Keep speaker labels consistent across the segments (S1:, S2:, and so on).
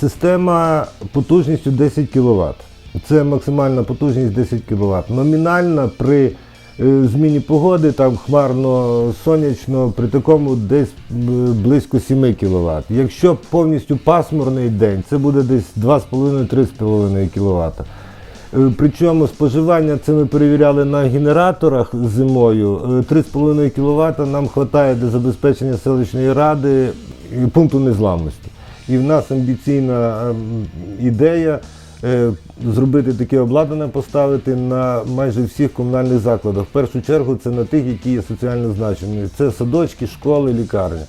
S1: Система потужністю 10 кВт. Це максимальна потужність 10 кВт. Номінальна при е, зміні погоди, там хмарно, сонячно, при такому десь е, близько 7 кВт. Якщо повністю пасмурний день, це буде десь 2,5-3,5 кВт. Е, Причому споживання це ми перевіряли на генераторах зимою. Е, 3,5 кВт нам вистачає для забезпечення селищної ради пункту незламності. І в нас амбіційна ем, ідея е, зробити таке обладнання, поставити на майже всіх комунальних закладах. В першу чергу це на тих, які є соціально значимі. Це садочки, школи, лікарні.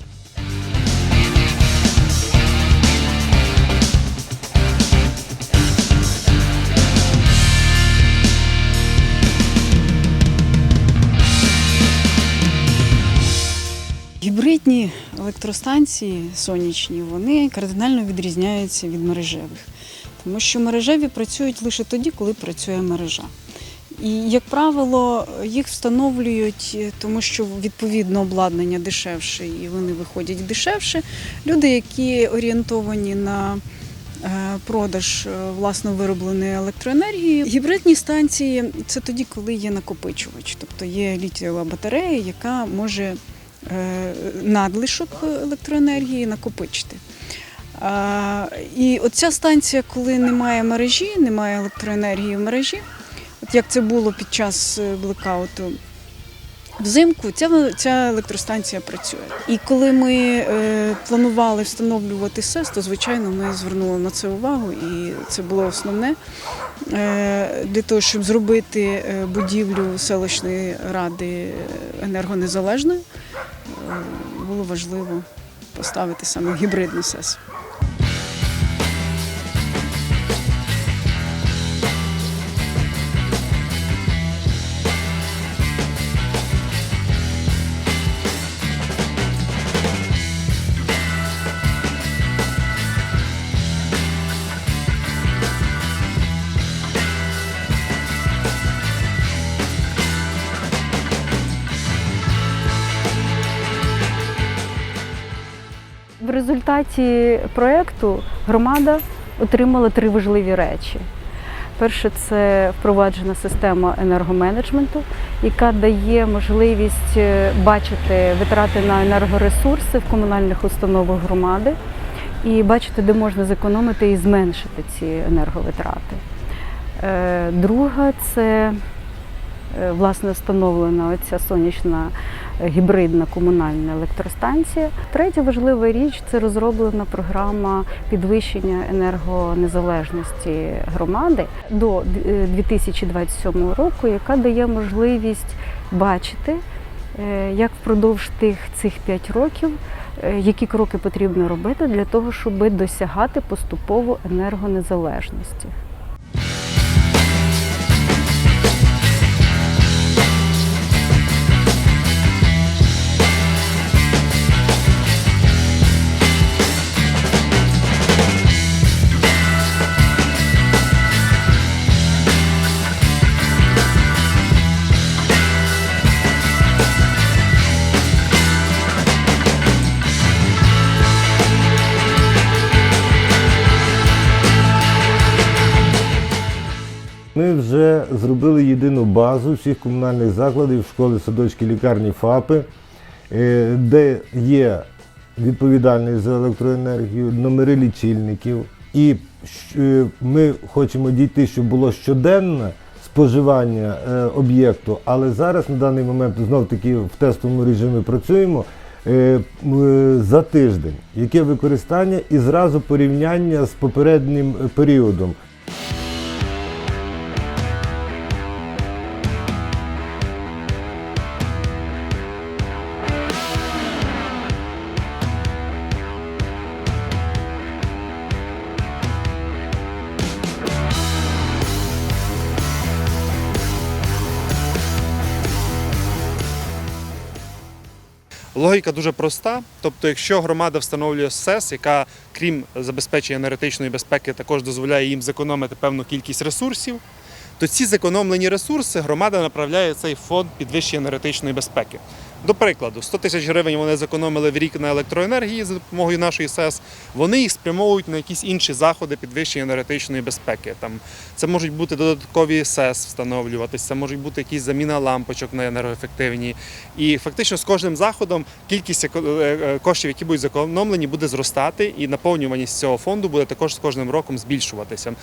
S2: Гібридні електростанції сонячні вони кардинально відрізняються від мережевих, тому що мережеві працюють лише тоді, коли працює мережа. І, як правило, їх встановлюють, тому що відповідно обладнання дешевше і вони виходять дешевше. Люди, які орієнтовані на е, продаж е, власно виробленої електроенергії. Гібридні станції це тоді, коли є накопичувач, тобто є літієва батарея, яка може надлишок електроенергії накопичити. І оця станція, коли немає мережі, немає електроенергії в мережі, от як це було під час е, блекауту взимку, ця, ця електростанція працює. І коли ми е, планували встановлювати СЕС, то звичайно ми звернули на це увагу, і це було основне е, для того, щоб зробити е, будівлю селищної ради енергонезалежною, е, було важливо поставити саме гібридний СЕС.
S3: Результаті проєкту громада отримала три важливі речі. Перше, це впроваджена система енергоменеджменту, яка дає можливість е, бачити витрати на енергоресурси в комунальних установах громади і бачити, де можна зекономити і зменшити ці енерговитрати. Е, Друга це е, власне встановлена оця сонячна гібридна комунальна електростанція. Третя важлива річ це розроблена програма підвищення енергонезалежності громади до е, 2027 року, яка дає можливість бачити, е, як впродовж тих цих 5 років. е, Які кроки потрібно робити для того, щоб досягати поступово енергонезалежності?
S1: Вже зробили єдину базу всіх комунальних закладів, школи, садочки, лікарні, ФАПи, е, де є відповідальність за електроенергію, номери лічильників. І е, ми хочемо дійти, щоб було щоденне споживання е, об'єкту, але зараз на даний момент знов таки в тестовому режимі працюємо. За тиждень, яке використання і зразу порівняння з попереднім періодом.
S4: Логіка дуже проста. Тобто, якщо громада встановлює СЕС, яка, крім забезпечення енергетичної безпеки, також дозволяє їм зекономити певну кількість ресурсів, то ці зекономлені ресурси громада направляє в цей фонд підвищення енергетичної безпеки. До прикладу, 100 тисяч гривень вони зекономили в рік на електроенергії за допомогою нашої СЕС. Вони їх спрямовують на якісь інші заходи підвищення енергетичної безпеки. Там це можуть бути додаткові СЕС встановлюватися, це можуть бути якісь заміна лампочок на енергоефективні. І фактично з кожним заходом кількість е, е, коштів, які будуть зекономлені, буде зростати, і наповнюваність цього фонду буде також з кожним роком збільшуватися.